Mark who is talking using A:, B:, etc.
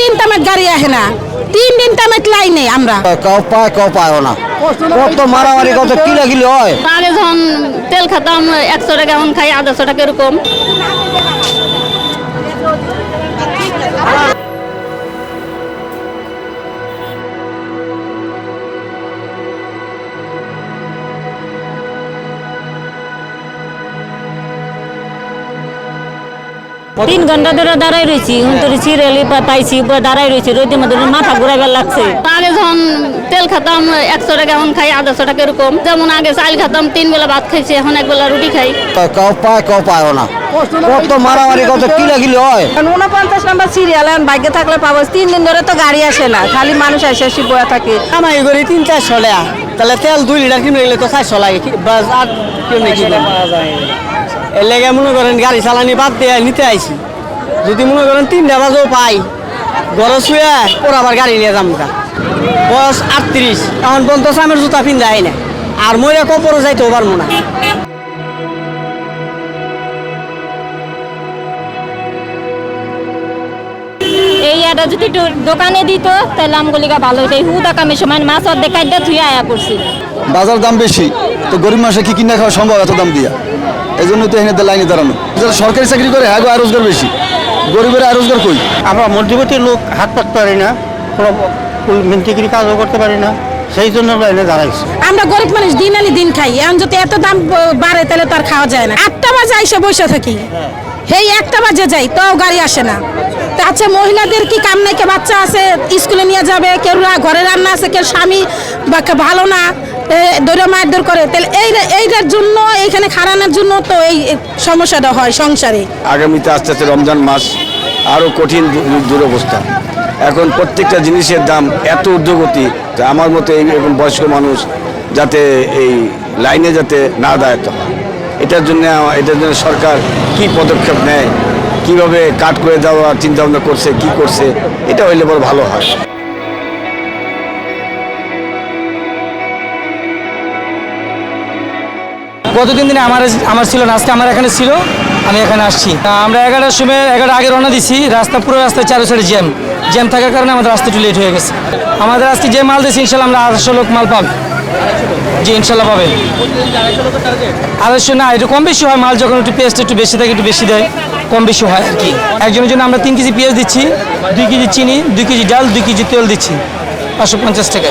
A: দিন তামাক গাড়ি আসে না। তিন দিন তামাক লাইনে আমরা।
B: কেউ পায় কেউ পায় না। কত মারামারি কত কিলাকিলি হয়?
C: আগে যখন তেল খেতাম একশো টাকা এখন খাই আধাশো টাকা এরকম।
D: তিন ঘণ্টা ধরে দাঁড়াই রয়েছি। হুন্তরি সিরিয়ালি পাইছি দাঁড়াই রয়েছি। রোদের মধ্যে মাথা ঘুরাইবার লাগছে।
C: আগে যখন তেল খেতাম একশো টাকা এখন খাই আড়াইশো টাকা এরকম। যেমন আগে চাল খেতাম তিন বেলা ভাত খাইছি এখন এক বেলা রুটি খাই।
B: কেউ পায় কেউ পায়ও না। কত মারামারি কত কিলাকিলি হয়।
A: উনপঞ্চাশ নাম্বার সিরিয়াল এখন ভাগ্যে থাকলে পাবো। তিন দিন ধরে তো গাড়ি আসে না খালি মানুষ এসে বয়ে থাকে।
E: কামাই করি তিন চারশো টাকা। তাহলে তেল দুই লিটার কিনে গেলে তো চারশো লাগে বাস আর কিনে কিনে। এর লেগে মনে করেন গাড়ি চালানি বাদ দিয়ে নিতে আইছি। যদি মনে করেন তিনটা বাজেও পাই, ঘরে শুয়ে ওর আবার গাড়ি নিয়ে যাম বয়স আটত্রিশ, এখন পঞ্চাশ আমের জুতা পিন্ধাই না আর মরে কপরও যাইতেও পারব না।
D: এটা যদি একটু দোকানে দিত তাহলে আমগুলিকা ভালো এই হুদা কামের সময় মাছ অর্ধেক কাইটা থুয়ে আয়া করছি
F: বাজার দাম বেশি তো গরিব মানুষের কি কিনে খাওয়া সম্ভব এত দাম দিয়া? এই জন্য তো এখানে লাইনে দাঁড়ানো। যারা সরকারি চাকরি করে হ্যাঁ আয় রোজগার বেশি। গরিবের আয় রোজগার কই?
G: আমরা মধ্যবর্তী লোক হাত পাততে পারি না কোনো মিনতিগিরি কাজও করতে পারি না সেই জন্য আমরা এনে দাঁড়াইছি।
A: আমরা গরিব মানুষ দিন আনি দিন খাই এখন যদি এত দাম বাড়ে তাহলে তো আর খাওয়া যায় না। আটটা বাজে এসে বসে থাকি। সেই একটা বাজে যাই তো গাড়ি আসে না। তা আচ্ছা মহিলাদের কি কাম নাই? কে বাচ্চা আছে, স্কুলে নিয়ে যাবে, কেউ ঘরে রান্না আছে, কেউ স্বামী, বা ভালো না দৈর মারধর করে। তাহলে এই এইটার জন্য, এইখানে খারানোর জন্য তো এই সমস্যাটা হয় সংসারে।
F: আগামীতে আস্তে আস্তে রমজান মাস আরও কঠিন দুরবস্থা। এখন প্রত্যেকটা জিনিসের দাম এত ঊর্ধ্বগতি আমার মতো এই এরকম বয়স্ক মানুষ যাতে এই লাইনে যাতে না দাঁড়াতে হয়। এটার জন্য এটার জন্য সরকার কি পদক্ষেপ নেয় কীভাবে কাট করে দেওয়ার চিন্তা ভাবনা করছে, কি করছে, এটা হইলে বড় ভালো হয়।
E: গত তিন দিনে আমার আমার ছিল না, আজকে আমার এখানে ছিল, আমি এখানে আসছি। আমরা এগারোটার সময়, এগারোটা আগে রওনা দিছি, রাস্তা, পুরো রাস্তায় চারো সাইডে জ্যাম। জ্যাম থাকার কারণে আমাদের রাস্তা একটু লেট হয়ে গেছে। আমাদের আজকে যে মাল দিয়েছি, ইনশাল্লাহ আমরা আড়াইশো লোক মাল পাবো। জি, ইনশাল্লাহ পাবে। আড়াইশো না, একটু কম বেশি হয়, মাল যখন একটু পেঁয়াজটা একটু বেশি থাকে, একটু বেশি দেয়, কম বেশি হয় আর কি। একজনের জন্য আমরা তিন কেজি পেঁয়াজ দিচ্ছি, দুই কেজি চিনি, দুই কেজি ডাল, দুই কেজি তেল দিচ্ছি, পাঁচশো পঞ্চাশ টাকা